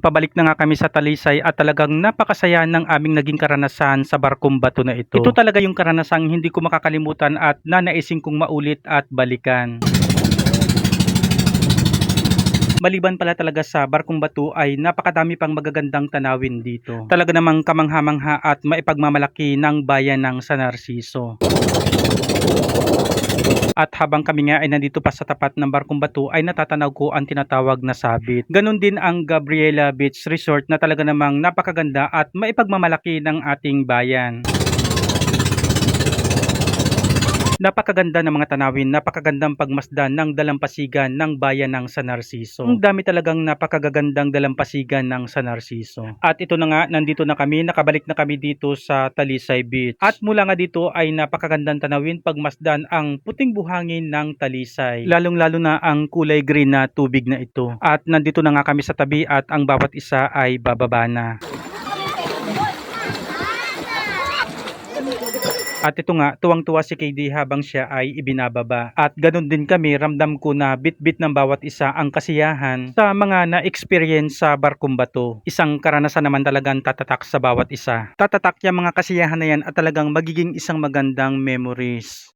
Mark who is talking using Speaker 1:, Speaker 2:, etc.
Speaker 1: Pabalik na nga kami sa Talisay at talagang napakasaya ng aming naging karanasan sa barkong bato na ito. Ito talaga yung karanasang hindi ko makakalimutan at nanaisin kong maulit at balikan. Maliban pala talaga sa barkong bato ay napakadami pang magagandang tanawin dito. Talaga namang kamangha-mangha at maipagmamalaki ng bayan ng San Narciso. At habang kami nga ay nandito pa sa tapat ng barkong bato ay natatanaw ko ang tinatawag na sabit. Ganon din ang Gabriela Beach Resort na talaga namang napakaganda at maipagmamalaki ng ating bayan. Napakaganda ng mga tanawin, napakagandang pagmasdan ng dalampasigan ng bayan ng San Narciso. Ang dami talagang napakagagandang dalampasigan ng San Narciso. At ito na nga, nandito na kami, nakabalik na kami dito sa Talisay Beach. At mula nga dito ay napakagandang tanawin pagmasdan ang puting buhangin ng Talisay. Lalong-lalo na ang kulay green na tubig na ito. At nandito na nga kami sa tabi at ang bawat isa ay bababa na. At ito nga, tuwang-tuwa si KD habang siya ay ibinababa. At ganun din kami, ramdam ko na bit-bit ng bawat isa ang kasiyahan sa mga na-experience sa barkong bato. Isang karanasan naman talagang tatatak sa bawat isa. Tatatak yung mga kasiyahan na yan at talagang magiging isang magandang memories.